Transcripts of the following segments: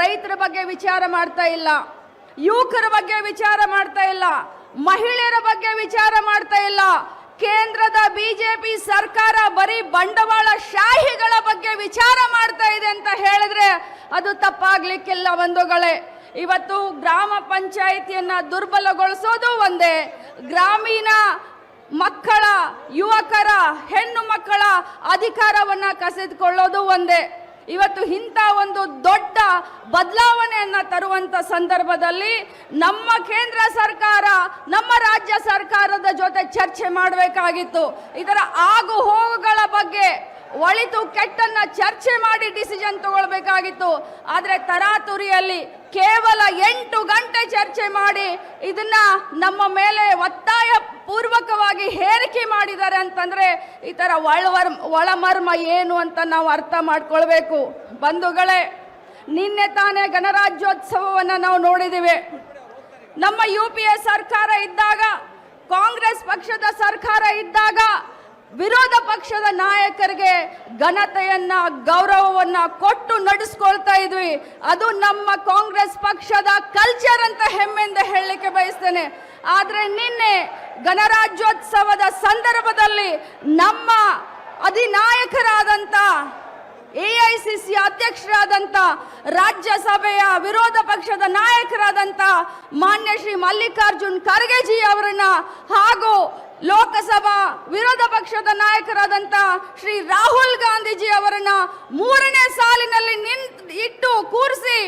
ರೈತರ ಬಗ್ಗೆ ವಿಚಾರ ಮಾಡ್ತಾ ಇಲ್ಲ, ಯುವಕರ ಬಗ್ಗೆ ವಿಚಾರ ಮಾಡ್ತಾ ಇಲ್ಲ, ಮಹಿಳೆಯರ ಬಗ್ಗೆ ವಿಚಾರ ಮಾಡ್ತಾ ಇಲ್ಲ. ಕೇಂದ್ರದ ಬಿಜೆಪಿ ಸರ್ಕಾರ ಬರೀ ಬಂಡವಾಳ ಶಾಹಿಗಳ ಬಗ್ಗೆ ವಿಚಾರ ಮಾಡ್ತಾ ಇದೆ ಅಂತ ಹೇಳಿದ್ರೆ ಅದು ತಪ್ಪಾಗ್ಲಿಕ್ಕಿಲ್ಲ ಬಂಧುಗಳೇ. ಇವತ್ತು ಗ್ರಾಮ ಪಂಚಾಯಿತಿಯನ್ನ ದುರ್ಬಲಗೊಳಿಸೋದು ಒಂದೇ. ಗ್ರಾಮೀಣ ಮಕ್ಕಳ, ಯುವಕರ, ಹೆಣ್ಣು ಮಕ್ಕಳ ಅಧಿಕಾರವನ್ನ ಕಸಿದುಕೊಳ್ಳೋದು ಒಂದೇ. ಇವತ್ತು ಇಂಥ ಒಂದು ದೊಡ್ಡ ಬದಲಾವಣೆಯನ್ನು ತರುವಂತ ಸಂದರ್ಭದಲ್ಲಿ ನಮ್ಮ ಕೇಂದ್ರ ಸರ್ಕಾರ, ನಮ್ಮ ರಾಜ್ಯ ಸರ್ಕಾರದ ಜೊತೆ ಚರ್ಚೆ ಮಾಡಬೇಕಾಗಿತ್ತು. ಇದರ ಆಗು ಹೋಗುಗಳ ಬಗ್ಗೆ ಒಳಿತು ಕೆಟ್ಟನ್ನ ಚರ್ಚೆ ಮಾಡಿ ಡಿಸಿಷನ್ ತಗೊಳ್ಬೇಕಾಗಿತ್ತು. ಆದರೆ ತರಾತುರಿಯಲ್ಲಿ ಕೇವಲ ಎಂಟು ಗಂಟೆ ಚರ್ಚೆ ಮಾಡಿ ಇದನ್ನ ನಮ್ಮ ಮೇಲೆ ಒತ್ತಾಯ ಪೂರ್ವಕವಾಗಿ ಹೇರಿಕೆ ಮಾಡಿದ್ದಾರೆ ಅಂತಂದ್ರೆ ಈ ಥರ ಒಳವರ್ ಒಳಮರ್ಮ ಏನು ಅಂತ ನಾವು ಅರ್ಥ ಮಾಡ್ಕೊಳ್ಬೇಕು. ಬಂಧುಗಳೇ, ನಿನ್ನೆ ತಾನೇ ಗಣರಾಜ್ಯೋತ್ಸವವನ್ನು ನಾವು ನೋಡಿದ್ದೀವಿ ನಮ್ಮ ಯು ಪಿ ಎ ಸರ್ಕಾರ ಇದ್ದಾಗ, ಕಾಂಗ್ರೆಸ್ ಪಕ್ಷದ ಸರ್ಕಾರ ಇದ್ದಾಗ ವಿರೋಧ ಪಕ್ಷದ ನಾಯಕರಿಗೆ ಘನತೆಯನ್ನ, ಗೌರವವನ್ನ ಕೊಟ್ಟು ನಡೆಸ್ಕೊಳ್ತಾ ಇದ್ವಿ. ಅದು ನಮ್ಮ ಕಾಂಗ್ರೆಸ್ ಪಕ್ಷದ ಕಲ್ಚರ್ ಅಂತ ಹೆಮ್ಮೆಯಿಂದ ಹೇಳಲಿಕ್ಕೆ ಬಯಸ್ತೇನೆ. ಆದ್ರೆ ನಿನ್ನೆ ಗಣರಾಜ್ಯೋತ್ಸವದ ಸಂದರ್ಭದಲ್ಲಿ ನಮ್ಮ ಅಧಿನಾಯಕರಾದಂತ ಎಐಸಿಸಿ ಅಧ್ಯಕ್ಷರಾದಂತ ರಾಜ್ಯಸಭೆಯ ವಿರೋಧ ಪಕ್ಷದ ನಾಯಕರಾದಂತ ಮಾನ್ಯ ಶ್ರೀ ಮಲ್ಲಿಕಾರ್ಜುನ್ ಖರ್ಗೆಜಿ ಅವರನ್ನ ಹಾಗೂ ಲೋಕಸಭಾ ವಿರೋಧ ಪಕ್ಷದ ನಾಯಕರಾದಂತ ಶ್ರೀ ರಾಹುಲ್ ಗಾಂಧೀಜಿ ಅವರನ್ನ ಮೂರನೇ ಸಾಲಿನಲ್ಲಿ ನಿನ್ ಇಟ್ಟು ಕೂರಿಸಿ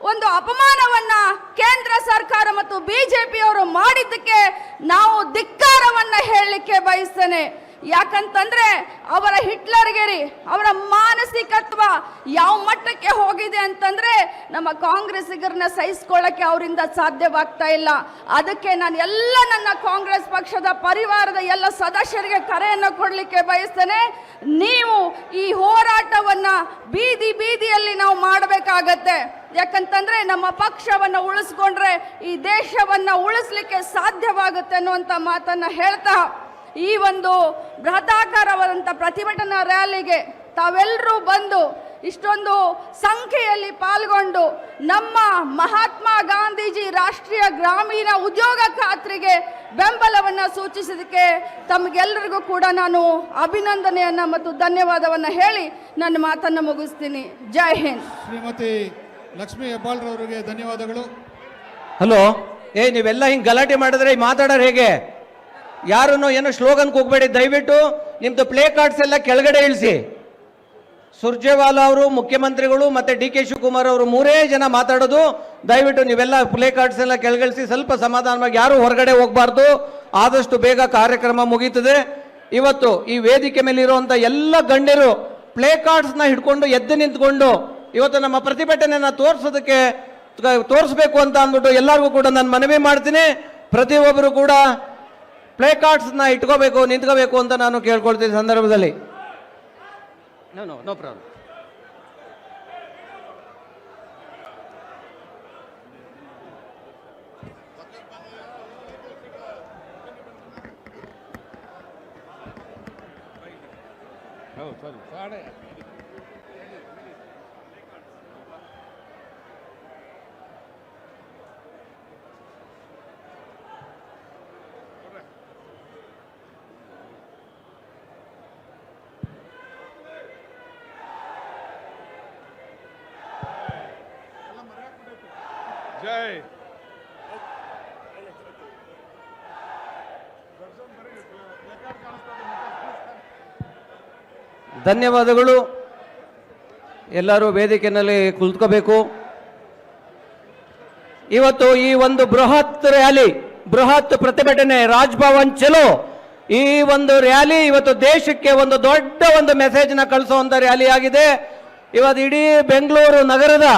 ಒಂದು ಅಪಮಾನವನ್ನ ಕೇಂದ್ರ ಸರ್ಕಾರ ಮತ್ತು ಬಿಜೆಪಿಯವರು ಮಾಡಿದ್ದಕ್ಕೆ ನಾವು ಧಿಕ್ಕಾರವನ್ನ ಹೇಳಲಿಕ್ಕೆ ಬಯಸ್ತೇನೆ. ಯಾಕಂತಂದ್ರೆ ಅವರ ಹಿಟ್ಲರ್ಗೆರಿ, ಅವರ ಮಾನಸಿಕತ್ವ ಯಾವ ಮಟ್ಟಕ್ಕೆ ಹೋಗಿದೆ ಅಂತಂದ್ರೆ ನಮ್ಮ ಕಾಂಗ್ರೆಸ್ಸಿಗರನ್ನ ಸಹಿಸ್ಕೊಳ್ಳಕ್ಕೆ ಅವರಿಂದ ಸಾಧ್ಯವಾಗ್ತಾ ಇಲ್ಲ. ಅದಕ್ಕೆ ನಾನು ಎಲ್ಲ ನನ್ನ ಕಾಂಗ್ರೆಸ್ ಪಕ್ಷದ ಪರಿವಾರದ ಎಲ್ಲ ಸದಸ್ಯರಿಗೆ ಕರೆಯನ್ನು ಕೊಡಲಿಕ್ಕೆ ಬಯಸ್ತೇನೆ. ನೀವು ಈ ಹೋರಾಟವನ್ನ ಬೀದಿ ಬೀದಿಯಲ್ಲಿ ನಾವು ಮಾಡಬೇಕಾಗತ್ತೆ. ಯಾಕಂತಂದ್ರೆ ನಮ್ಮ ಪಕ್ಷವನ್ನ ಉಳಿಸ್ಕೊಂಡ್ರೆ ಈ ದೇಶವನ್ನ ಉಳಿಸ್ಲಿಕ್ಕೆ ಸಾಧ್ಯವಾಗುತ್ತೆ ಅನ್ನುವಂಥ ಮಾತನ್ನ ಹೇಳ್ತಾ ಈ ಒಂದು ಬೃಹತಾಕಾರವಾದಂಥ ಪ್ರತಿಭಟನಾ ರ್ಯಾಲಿಗೆ ತಾವೆಲ್ಲರೂ ಬಂದು ಇಷ್ಟೊಂದು ಸಂಖ್ಯೆಯಲ್ಲಿ ಪಾಲ್ಗೊಂಡು ನಮ್ಮ ಮಹಾತ್ಮ ಗಾಂಧೀಜಿ ರಾಷ್ಟ್ರೀಯ ಗ್ರಾಮೀಣ ಉದ್ಯೋಗ ಖಾತ್ರಿಗೆ ಬೆಂಬಲವನ್ನು ಸೂಚಿಸಿದಕ್ಕೆ ತಮಗೆಲ್ಲರಿಗೂ ಕೂಡ ನಾನು ಅಭಿನಂದನೆಯನ್ನು ಮತ್ತು ಧನ್ಯವಾದವನ್ನು ಹೇಳಿ ನನ್ನ ಮಾತನ್ನು ಮುಗಿಸ್ತೀನಿ. ಜೈ ಹಿಂದ್. ಶ್ರೀಮತಿ ಲಕ್ಷ್ಮೀ ಹೆಬ್ಬಾಳ್ರವರಿಗೆ ಧನ್ಯವಾದಗಳು. ಹಲೋ ಏ ನೀವೆಲ್ಲ ಹಿಂಗೆ ಗಲಾಟೆ ಮಾಡಿದ್ರೆ ಮಾತಾಡೋರು ಹೇಗೆ? ಯಾರನ್ನು ಏನೋ ಸ್ಲೋಗನ್ಗೆ ಹೋಗ್ಬೇಡಿ, ದಯವಿಟ್ಟು ನಿಮ್ಮದು ಪ್ಲೇ ಕಾರ್ಡ್ಸ್ ಎಲ್ಲ ಕೆಳಗಡೆ ಇಳಿಸಿ. ಸುರ್ಜೇವಾಲಾ ಅವರು, ಮುಖ್ಯಮಂತ್ರಿಗಳು ಮತ್ತು ಡಿ ಕೆ ಶಿವಕುಮಾರ್ ಅವರು ಮೂರೇ ಜನ ಮಾತಾಡೋದು, ದಯವಿಟ್ಟು ನೀವೆಲ್ಲ ಪ್ಲೇ ಕಾರ್ಡ್ಸ್ ಎಲ್ಲ ಕೆಳಗಿಳಿಸಿ, ಸ್ವಲ್ಪ ಸಮಾಧಾನವಾಗಿ ಯಾರು ಹೊರಗಡೆ ಹೋಗಬಾರ್ದು. ಆದಷ್ಟು ಬೇಗ ಕಾರ್ಯಕ್ರಮ ಮುಗೀತದೆ. ಇವತ್ತು ಈ ವೇದಿಕೆ ಮೇಲೆ ಇರುವಂಥ ಎಲ್ಲ ಗಣ್ಯರು ಪ್ಲೇ ಕಾರ್ಡ್ಸ್ನ ಹಿಡ್ಕೊಂಡು ಎದ್ದು ನಿಂತ್ಕೊಂಡು ಇವತ್ತು ನಮ್ಮ ಪ್ರತಿಭಟನೆಯನ್ನು ತೋರಿಸೋದಕ್ಕೆ ತೋರಿಸ್ಬೇಕು ಅಂತ ಅಂದ್ಬಿಟ್ಟು ಎಲ್ಲರಿಗೂ ಕೂಡ ನಾನು ಮನವಿ ಮಾಡ್ತೀನಿ. ಪ್ರತಿಯೊಬ್ಬರು ಕೂಡ ಪ್ಲೇ ಕಾರ್ಡ್ಸ್ನ ಇಟ್ಕೋಬೇಕು ನಿಂತ್ಕೋಬೇಕು ಅಂತ ನಾನು ಕೇಳ್ಕೊಳ್ತೀನಿ ಸಂದರ್ಭದಲ್ಲಿ. ನೋ ನೋ ನೋ ಪ್ರಾಬ್ಲಮ್ ಜೈ ಧನ್ಯವಾದಗಳು. ಎಲ್ಲರೂ ವೇದಿಕೆಯಲ್ಲಿ ಕುಳಿತುಕೋಬೇಕು. ಇವತ್ತು ಈ ಒಂದು ಬೃಹತ್ ರ್ಯಾಲಿ, ಬೃಹತ್ ಪ್ರತಿಭಟನೆ, ರಾಜ್ಭವನ್ ಚಲೋ. ಈ ಒಂದು ರ್ಯಾಲಿ ಇವತ್ತು ದೇಶಕ್ಕೆ ಒಂದು ದೊಡ್ಡ ಒಂದು ಮೆಸೇಜ್ನ ಕಳಿಸುವಂಥ ರ್ಯಾಲಿ ಆಗಿದೆ ಇವತ್ತು ಇಡೀ ಬೆಂಗಳೂರು ನಗರದ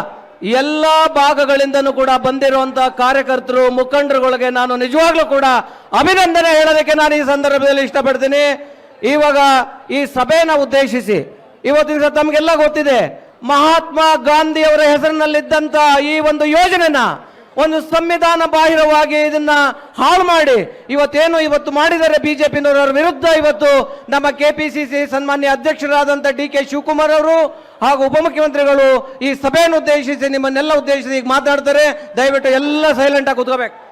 ಎಲ್ಲ ಭಾಗಗಳಿಂದನೂ ಕೂಡ ಬಂದಿರುವಂತಹ ಕಾರ್ಯಕರ್ತರು, ಮುಖಂಡರುಗಳಿಗೆ ನಾನು ನಿಜವಾಗ್ಲೂ ಕೂಡ ಅಭಿನಂದನೆ ಹೇಳೋದಕ್ಕೆ ನಾನು ಈ ಸಂದರ್ಭದಲ್ಲಿ ಇಷ್ಟಪಡ್ತೀನಿ. ಇವಾಗ ಈ ಸಭೆಯನ್ನು ಉದ್ದೇಶಿಸಿ ಇವತ್ತು ತಮಗೆಲ್ಲ ಗೊತ್ತಿದೆ, ಮಹಾತ್ಮ ಗಾಂಧಿ ಅವರ ಹೆಸರಿನಲ್ಲಿದ್ದಂತಹ ಈ ಒಂದು ಯೋಜನೆನ ಒಂದು ಸಂವಿಧಾನ ಬಾಹಿರವಾಗಿ ಇದನ್ನ ಹಾಳು ಮಾಡಿ. ಇವತ್ತೇನು ಇವತ್ತು ಮಾಡಿದರೆ ಬಿಜೆಪಿನವರ ವಿರುದ್ಧ ಇವತ್ತು ನಮ್ಮ ಕೆಪಿಸಿಸಿ ಸನ್ಮಾನ್ಯ ಅಧ್ಯಕ್ಷರಾದಂಥ ಡಿ ಕೆ ಶಿವಕುಮಾರ್ ಅವರು ಹಾಗೂ ಉಪಮುಖ್ಯಮಂತ್ರಿಗಳು ಈ ಸಭೆಯನ್ನು ಉದ್ದೇಶಿಸಿ ನಿಮ್ಮನ್ನೆಲ್ಲ ಉದ್ದೇಶಿಸಿ ಈಗ ಮಾತಾಡ್ತಾರೆ. ದಯವಿಟ್ಟು ಎಲ್ಲ ಸೈಲೆಂಟ್ ಆಗಿ ಕೂತ್ಕೋಬೇಕು.